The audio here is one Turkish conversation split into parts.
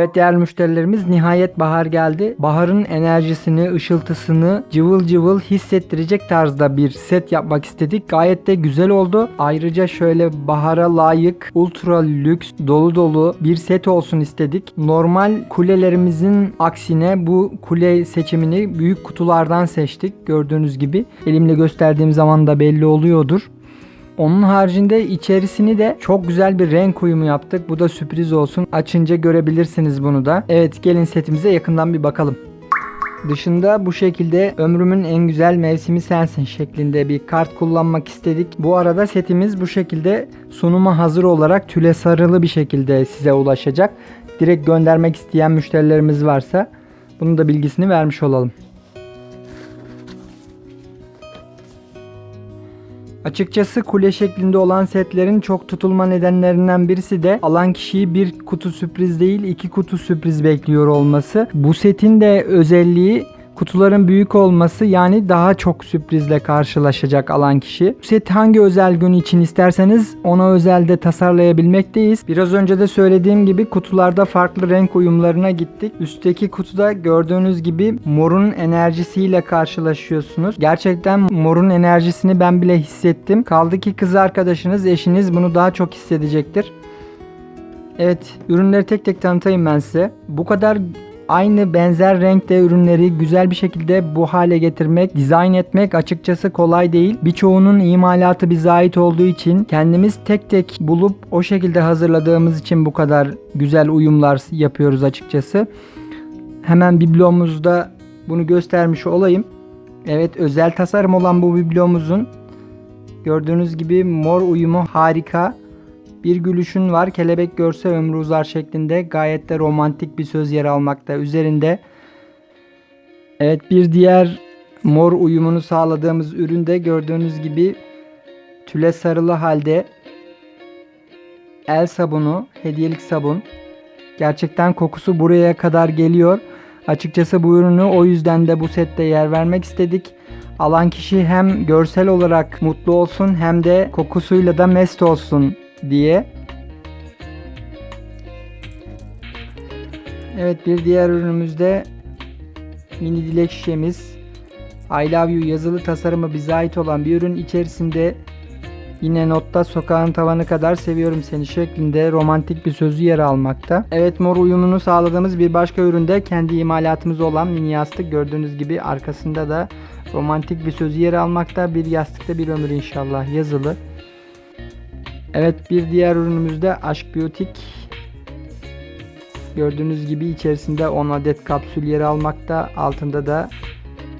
Evet değerli müşterilerimiz nihayet bahar geldi. Baharın enerjisini, ışıltısını cıvıl cıvıl hissettirecek tarzda bir set yapmak istedik. Gayet de güzel oldu. Ayrıca şöyle bahara layık, ultra lüks, dolu dolu bir set olsun istedik. Normal kulelerimizin aksine bu kule seçimini büyük kutulardan seçtik. Gördüğünüz gibi elimle gösterdiğim zaman da belli oluyordur. Onun haricinde içerisini de çok güzel bir renk uyumu yaptık. Bu da sürpriz olsun. Açınca görebilirsiniz bunu da. Evet gelin setimize yakından bir bakalım. Dışında bu şekilde ömrümün en güzel mevsimi sensin şeklinde bir kart kullanmak istedik. Bu arada setimiz bu şekilde sunuma hazır olarak tüle sarılı bir şekilde size ulaşacak. Direkt göndermek isteyen müşterilerimiz varsa bunun da bilgisini vermiş olalım. Açıkçası kule şeklinde olan setlerin çok tutulma nedenlerinden birisi de alan kişiyi bir kutu sürpriz değil iki kutu sürpriz bekliyor olması. Bu setin de özelliği kutuların büyük olması yani daha çok sürprizle karşılaşacak alan kişi. Bu seti hangi özel gün için isterseniz ona özel de tasarlayabilmekteyiz. Biraz önce de söylediğim gibi kutularda farklı renk uyumlarına gittik. Üstteki kutuda gördüğünüz gibi morun enerjisiyle karşılaşıyorsunuz. Gerçekten morun enerjisini ben bile hissettim. Kaldı ki kız arkadaşınız, eşiniz bunu daha çok hissedecektir. Evet, ürünleri tek tek tanıtayım ben size. Bu kadar aynı benzer renkte ürünleri güzel bir şekilde bu hale getirmek, dizayn etmek açıkçası kolay değil. Birçoğunun imalatı bize ait olduğu için kendimiz tek tek bulup o şekilde hazırladığımız için bu kadar güzel uyumlar yapıyoruz açıkçası. Hemen biblomuzda bunu göstermiş olayım. Evet özel tasarım olan bu biblomuzun gördüğünüz gibi mor uyumu harika. Bir gülüşün var kelebek görse ömrü uzar şeklinde gayet de romantik bir söz yer almakta üzerinde. Evet bir diğer mor uyumunu sağladığımız üründe gördüğünüz gibi tüle sarılı halde el sabunu, hediyelik sabun. Gerçekten kokusu buraya kadar geliyor. Açıkçası bu ürünü o yüzden de bu sette yer vermek istedik. Alan kişi hem görsel olarak mutlu olsun hem de kokusuyla da mest olsun diye. Evet bir diğer ürünümüzde mini dilek şişemiz. I love you yazılı tasarımı bize ait olan bir ürün içerisinde yine notta sokağın tavanı kadar seviyorum seni şeklinde romantik bir sözü yer almakta. Evet mor uyumunu sağladığımız bir başka üründe kendi imalatımız olan mini yastık gördüğünüz gibi arkasında da romantik bir sözü yer almakta. Bir yastıkta bir ömür inşallah yazılı. Evet bir diğer ürünümüzde Aşk Biyotik. Gördüğünüz gibi içerisinde 10 adet kapsül yer almakta. Altında da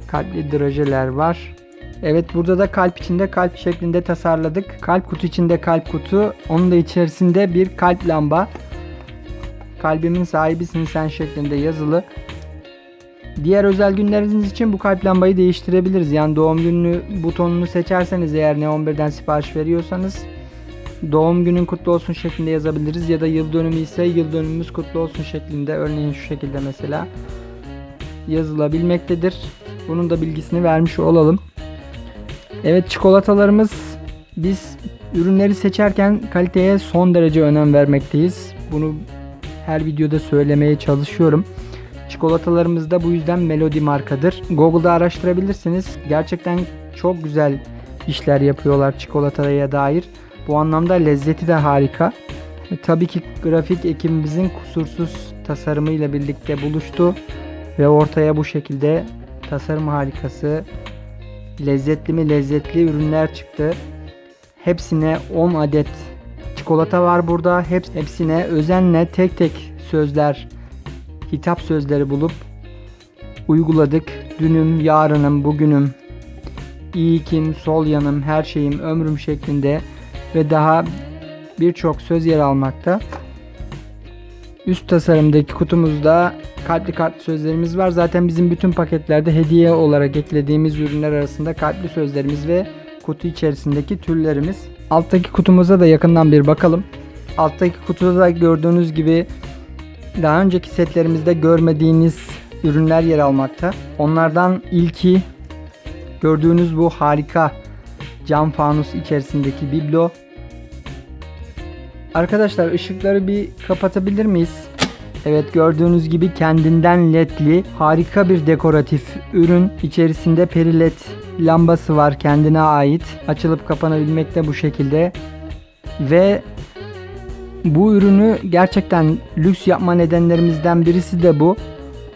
kalpli drajeler var. Evet burada da kalp içinde kalp şeklinde tasarladık. Kalp kutu içinde kalp kutu. Onun da içerisinde bir kalp lamba. Kalbimin sahibisin sen şeklinde yazılı. Diğer özel günleriniz için bu kalp lambayı değiştirebiliriz. Yani doğum günü butonunu seçerseniz eğer ne 11'den sipariş veriyorsanız doğum günün kutlu olsun şeklinde yazabiliriz ya da yıl dönümü ise yıl dönümümüz kutlu olsun şeklinde örneğin şu şekilde mesela yazılabilmektedir. Bunun da bilgisini vermiş olalım. Evet çikolatalarımız biz ürünleri seçerken kaliteye son derece önem vermekteyiz. Bunu her videoda söylemeye çalışıyorum. Çikolatalarımız da bu yüzden Melody markadır. Google'da araştırabilirsiniz. Gerçekten çok güzel işler yapıyorlar çikolataya dair. Bu anlamda lezzeti de harika. E, tabii ki grafik ekibimizin kusursuz tasarımıyla birlikte buluştu ve ortaya bu şekilde tasarım harikası, lezzetli mi lezzetli ürünler çıktı. Hepsine 10 adet çikolata var burada. Hep, hepsine özenle tek tek sözler, hitap sözleri bulup uyguladık. Dünüm, yarınım, bugünüm, iyi kim, sol yanım, her şeyim, ömrüm şeklinde ve daha birçok söz yer almakta. Üst tasarımdaki kutumuzda kalpli kalpli sözlerimiz var. Zaten bizim bütün paketlerde hediye olarak eklediğimiz ürünler arasında kalpli sözlerimiz ve kutu içerisindeki türlerimiz. Alttaki kutumuza da yakından bir bakalım. Alttaki kutuda da gördüğünüz gibi daha önceki setlerimizde görmediğiniz ürünler yer almakta. Onlardan ilki gördüğünüz bu harika cam fanus içerisindeki biblo. Arkadaşlar ışıkları bir kapatabilir miyiz? Evet gördüğünüz gibi kendinden ledli harika bir dekoratif ürün. İçerisinde peri led lambası var kendine ait. Açılıp kapanabilmek de bu şekilde. Ve bu ürünü gerçekten lüks yapma nedenlerimizden birisi de bu.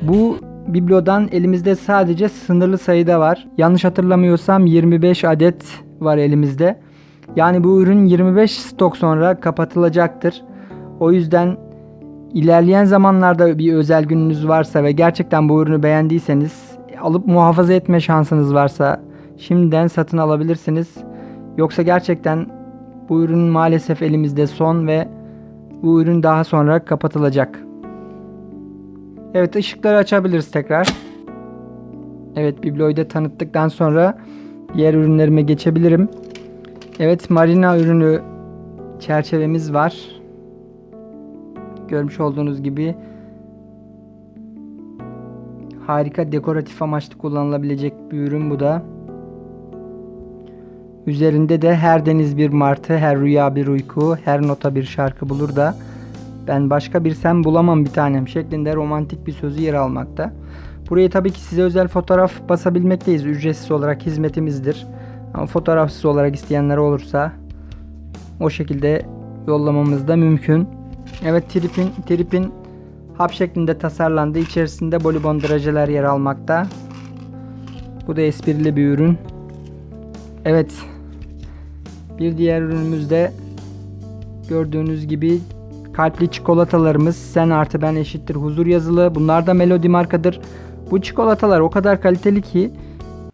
Bu biblodan elimizde sadece sınırlı sayıda var. Yanlış hatırlamıyorsam 25 adet var elimizde. Yani bu ürün 25 stok sonra kapatılacaktır. O yüzden ilerleyen zamanlarda bir özel gününüz varsa ve gerçekten bu ürünü beğendiyseniz alıp muhafaza etme şansınız varsa şimdiden satın alabilirsiniz. Yoksa gerçekten bu ürün maalesef elimizde son ve bu ürün daha sonra kapatılacak. Evet ışıkları açabiliriz tekrar. Evet bibloyu da tanıttıktan sonra diğer ürünlerime geçebilirim. Evet marina ürünü çerçevemiz var. Görmüş olduğunuz gibi harika dekoratif amaçlı kullanılabilecek bir ürün bu da. Üzerinde de her deniz bir martı, her rüya bir uyku, her nota bir şarkı bulur da ben başka bir sen bulamam bir tanem şeklinde romantik bir sözü yer almakta. Buraya tabii ki size özel fotoğraf basabilmekteyiz. Ücretsiz olarak hizmetimizdir. Ama fotoğrafsız olarak isteyenler olursa o şekilde yollamamız da mümkün. Evet tripin, tripin hap şeklinde tasarlandı. İçerisinde bolibon drajeler yer almakta. Bu da esprili bir ürün. Evet. Bir diğer ürünümüz de gördüğünüz gibi kalpli çikolatalarımız sen artı ben eşittir huzur yazılı. Bunlar da Melody markadır. Bu çikolatalar o kadar kaliteli ki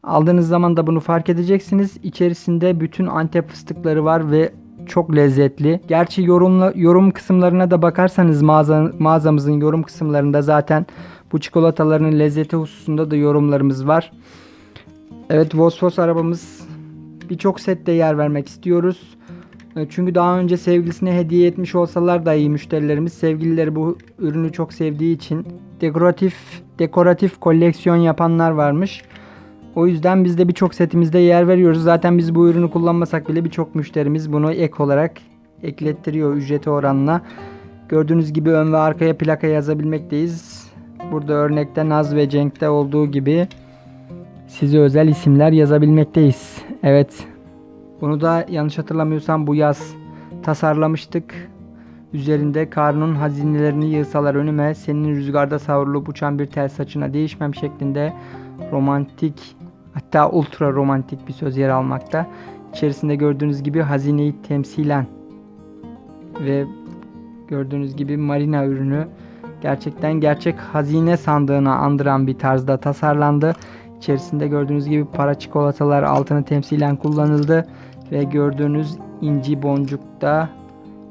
aldığınız zaman da bunu fark edeceksiniz. İçerisinde bütün antep fıstıkları var ve çok lezzetli. Gerçi yorumla, yorum kısımlarına da bakarsanız mağaza, mağazamızın yorum kısımlarında zaten bu çikolataların lezzeti hususunda da yorumlarımız var. Evet Vosvos arabamız birçok sette yer vermek istiyoruz. E, Çünkü daha önce sevgilisine hediye etmiş olsalar da iyi müşterilerimiz. Sevgilileri bu ürünü çok sevdiği için dekoratif dekoratif koleksiyon yapanlar varmış. O yüzden biz de birçok setimizde yer veriyoruz. Zaten biz bu ürünü kullanmasak bile birçok müşterimiz bunu ek olarak eklettiriyor ücreti oranına. Gördüğünüz gibi ön ve arkaya plaka yazabilmekteyiz. Burada örnekte Naz ve Cenk'te olduğu gibi size özel isimler yazabilmekteyiz. Evet. Bunu da yanlış hatırlamıyorsam bu yaz tasarlamıştık. Üzerinde karnın hazinelerini yığsalar önüme senin rüzgarda savrulup uçan bir tel saçına değişmem şeklinde romantik hatta ultra romantik bir söz yer almakta. İçerisinde gördüğünüz gibi hazineyi temsilen ve gördüğünüz gibi marina ürünü gerçekten gerçek hazine sandığına andıran bir tarzda tasarlandı. İçerisinde gördüğünüz gibi para çikolatalar altını temsilen kullanıldı ve gördüğünüz inci boncuk da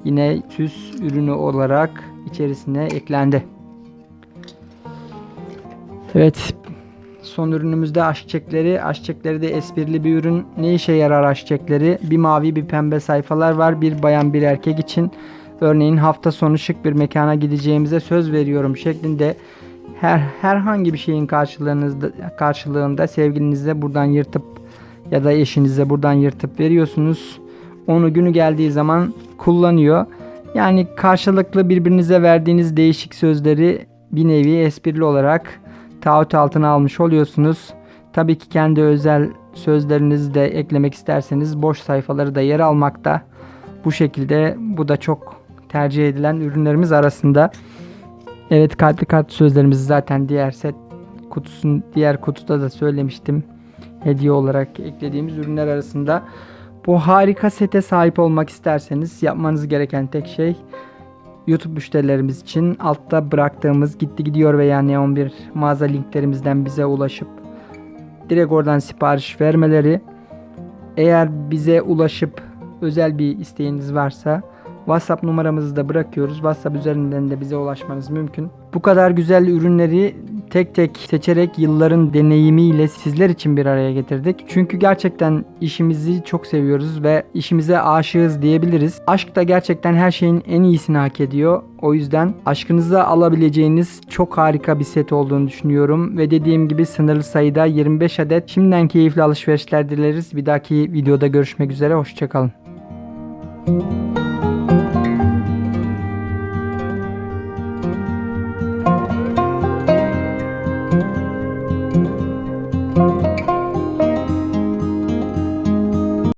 yine süs ürünü olarak içerisine eklendi. Evet son ürünümüzde. Aşk çiçekleri de esprili bir ürün. Ne işe yarar aşk çiçekleri? Bir mavi bir pembe sayfalar var. Bir bayan bir erkek için. Örneğin hafta sonu şık bir mekana gideceğimize söz veriyorum şeklinde her herhangi bir şeyin karşılığınızda karşılığında sevgilinize buradan yırtıp ya da eşinize buradan yırtıp veriyorsunuz. Onu günü geldiği zaman kullanıyor. Yani karşılıklı birbirinize verdiğiniz değişik sözleri bir nevi esprili olarak taahhüt altına almış oluyorsunuz. Tabii ki kendi özel sözlerinizi de eklemek isterseniz boş sayfaları da yer almakta. Bu şekilde bu da çok tercih edilen ürünlerimiz arasında. Evet kalpli kart sözlerimizi zaten diğer set kutusun diğer kutuda da söylemiştim. Hediye olarak eklediğimiz ürünler arasında. Bu harika sete sahip olmak isterseniz yapmanız gereken tek şey YouTube müşterilerimiz için altta bıraktığımız gitti gidiyor veya Neon bir mağaza linklerimizden bize ulaşıp direkt oradan sipariş vermeleri. Eğer bize ulaşıp özel bir isteğiniz varsa WhatsApp numaramızı da bırakıyoruz. WhatsApp üzerinden de bize ulaşmanız mümkün. Bu kadar güzel ürünleri tek tek seçerek yılların deneyimiyle sizler için bir araya getirdik. Çünkü gerçekten işimizi çok seviyoruz ve işimize aşığız diyebiliriz. Aşk da gerçekten her şeyin en iyisini hak ediyor. O yüzden aşkınıza alabileceğiniz çok harika bir set olduğunu düşünüyorum. Ve dediğim gibi sınırlı sayıda 25 adet. Şimdiden keyifli alışverişler dileriz. Bir dahaki videoda görüşmek üzere. Hoşçakalın.